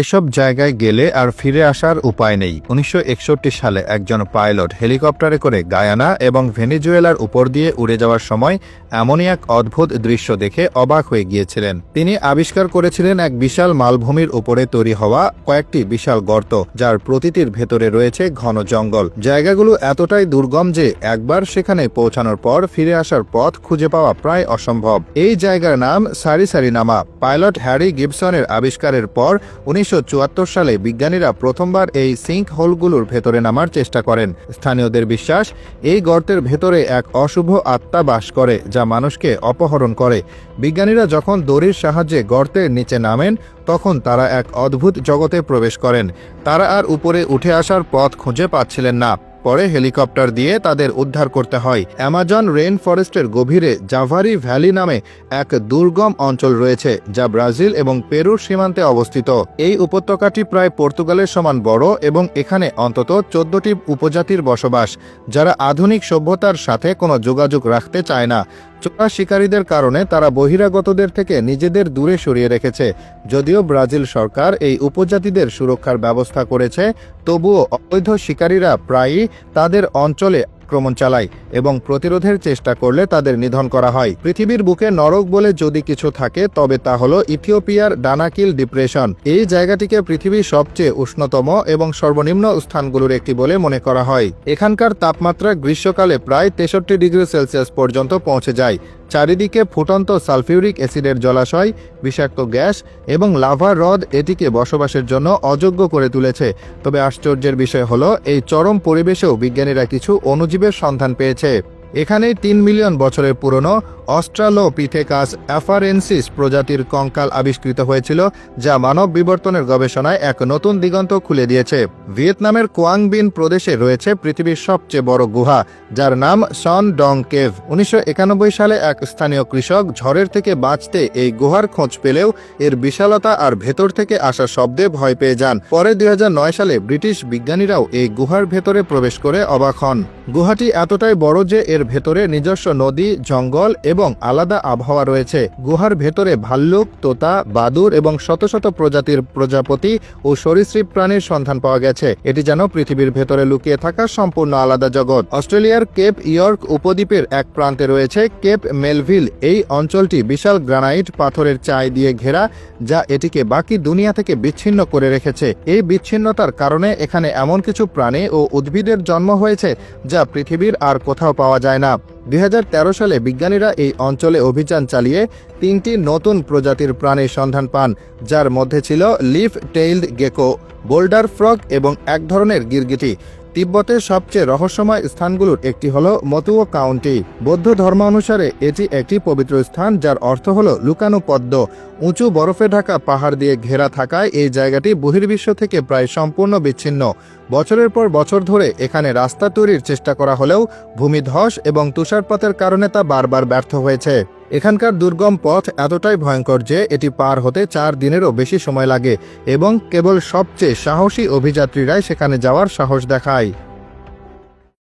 এসব জায়গায় গেলে আর ফিরে আসার উপায় নেই। উনিশশো একষট্টি সালে একজন পাইলট হেলিকপ্টারে করে গায়ানা এবং ভেনিজুয়েলার উপর দিয়ে উড়ে যাওয়ার সময় এমনই এক অদ্ভুত দৃশ্য দেখে অবাক হয়ে গিয়েছিলেন। তিনি আবিষ্কার করেছিলেন এক বিশাল মালভূমির উপরে তৈরি হওয়া কয়েকটি বিশাল গর্ত, যার প্রতিটির ভেতরে রয়েছে ঘন জঙ্গল। জায়গাগুলো এতটাই দুর্গম যে একবার সেখানে পৌঁছানোর পর ফিরে আসার পথ খুঁজে পাওয়া প্রায় অসম্ভব। এই জায়গার নাম সারি সারি নামা পাইলট হ্যারি গিবসনের আবিষ্কারের পর উনিশশো সালে বিজ্ঞানীরা প্রথমবার এই সিঙ্ক হোলগুলোর ভেতরে নামার চেষ্টা করেন। স্থানীয়দের বিশ্বাস, এই গর্তের ভেতরে এক অশুভ আত্মা বাস করে, যা মানুষকে অপহরণ করে। বিজ্ঞানীরা যখন দড়ির সাহায্যে গর্তের নিচে নামেন, তখন তারা এক অদ্ভুত জগতে প্রবেশ করেন। তারা আর উপরে উঠে আসার পথ খুঁজে পাচ্ছিলেন না। পরে হেলিকপ্টার দিয়ে তাদের উদ্ধার করতে হয়। অ্যামাজন রেইন ফরেস্টের গভীরে জাভারি ভ্যালি নামে এক দুর্গম অঞ্চল রয়েছে, যা ব্রাজিল এবং পেরুর সীমান্তে অবস্থিত। এই উপত্যকাটি প্রায় পর্তুগালের সমান বড় এবং এখানে অন্তত চোদ্দটি উপজাতির বসবাস, যারা আধুনিক সভ্যতার সাথে কোনো যোগাযোগ রাখতে চায় না। চোরা শিকারীদের কারণে তারা বহিরাগতদের থেকে নিজেদের দূরে সরিয়ে রেখেছে। যদিও ব্রাজিল সরকার এই উপজাতিদের সুরক্ষার ব্যবস্থা করেছে, তবুও অবৈধ শিকারীরা প্রায়ই তাদের অঞ্চলে আক্রমণ চালায় এবং প্রতিরোধের চেষ্টা করলে তাদের নিধন করা হয়। পৃথিবীর বুকে নরক বলে যদি কিছু থাকে, তবে তা হলো ইথিওপিয়ার ডানাকিল ডিপ্রেশন। এই জায়গাটিকে পৃথিবীর সবচেয়ে উষ্ণতম এবং সর্বনিম্ন স্থানগুলোর একটি বলে মনে করা হয়। এখানকার তাপমাত্রা গ্রীষ্মকালে প্রায় তেষট্টি ডিগ্রি সেলসিয়াস পর্যন্ত পৌঁছে যায়। চারিদিকে ফুটন্ত সালফিউরিক অ্যাসিডের জলাশয়, বিষাক্ত গ্যাস এবং লাভা হ্রদ এটিকে বসবাসের জন্য অযোগ্য করে তুলেছে। তবে আশ্চর্যের বিষয় হলো, এই চরম পরিবেশেও বিজ্ঞানীরা কিছু অণুজীবের সন্ধান পেয়েছে। এখানে তিন মিলিয়ন বছরের পুরনো অস্ট্রালোপিথেকাস অ্যাফারেন্সিস প্রজাতির কঙ্কাল আবিষ্কৃত হয়েছিল, যা মানব বিবর্তনের গবেষণায় এক নতুন দিগন্ত খুলে দিয়েছে। ভিয়েতনামের কোয়াংবিন প্রদেশে রয়েছে পৃথিবীর সবচেয়ে বড় গুহা, যার নাম সন ডং কেভ উনিশশো একানব্বই সালে এক স্থানীয় কৃষক ঝড়ের থেকে বাঁচতে এই গুহার খোঁজ পেলেও এর বিশালতা আর ভেতর থেকে আসা শব্দে ভয় পেয়ে যান। পরে দুই হাজার নয় সালে ব্রিটিশ বিজ্ঞানীরাও এই গুহার ভেতরে প্রবেশ করে অবাক হন। গুহাটি এতটাই বড় যে এর ভেতরে নিজস্ব নদী, জঙ্গল এবং আলাদা আবহাওয়া রয়েছে। গুহার ভেতরে ভাল্লুক, তোতা, বাদুর এবং শত শত প্রজাতির প্রজাপতি ও সরীসৃপ প্রাণীর সন্ধান পাওয়া গেছে। এটি যেন পৃথিবীর ভেতরে লুকিয়ে থাকা সম্পূর্ণ আলাদা জগৎ। অস্ট্রেলিয়ার কেপ ইয়র্ক উপদ্বীপের এক প্রান্তে রয়েছে কেপ মেলভিল। এই অঞ্চলটি বিশাল গ্রানাইট পাথরের চাই দিয়ে ঘেরা, যা এটিকে বাকি দুনিয়া থেকে বিচ্ছিন্ন করে রেখেছে। এই বিচ্ছিন্নতার কারণে এখানে এমন কিছু প্রাণী ও উদ্ভিদের জন্ম হয়েছে, যা পৃথিবীর আর কোথাও পাওয়া যায় না। দুই সালে বিজ্ঞানীরা এই অঞ্চলে অভিযান চালিয়ে তিনটি নতুন প্রজাতির প্রাণীর সন্ধান পান, যার মধ্যে ছিল leaf tailed gecko, boulder frog এবং এক ধরনের গিরগিটি। তিব্বতের সবচেয়ে রহস্যময় স্থানগুলোর একটি হল মতুয়া কাউন্টি। বৌদ্ধ ধর্ম অনুসারে এটি একটি পবিত্র স্থান যার অর্থ হল লুকানো পদ্ম। উঁচু বরফে ঢাকা পাহাড় দিয়ে ঘেরা থাকায় এই জায়গাটি বহির্বিশ্ব থেকে প্রায় সম্পূর্ণ বিচ্ছিন্ন। বছরের পর বছর ধরে এখানে রাস্তা তৈরির চেষ্টা করা হলেও ভূমিধস এবং তুষারপাতের কারণে তা বারবার ব্যর্থ হয়েছে। এখানকার দুর্গম পথ এতটাই ভয়ঙ্কর যে এটি পার হতে চার দিনেরও বেশি সময় লাগে এবং কেবল সবচেয়ে সাহসী অভিযাত্রীরাই সেখানে যাওয়ার সাহস দেখায়।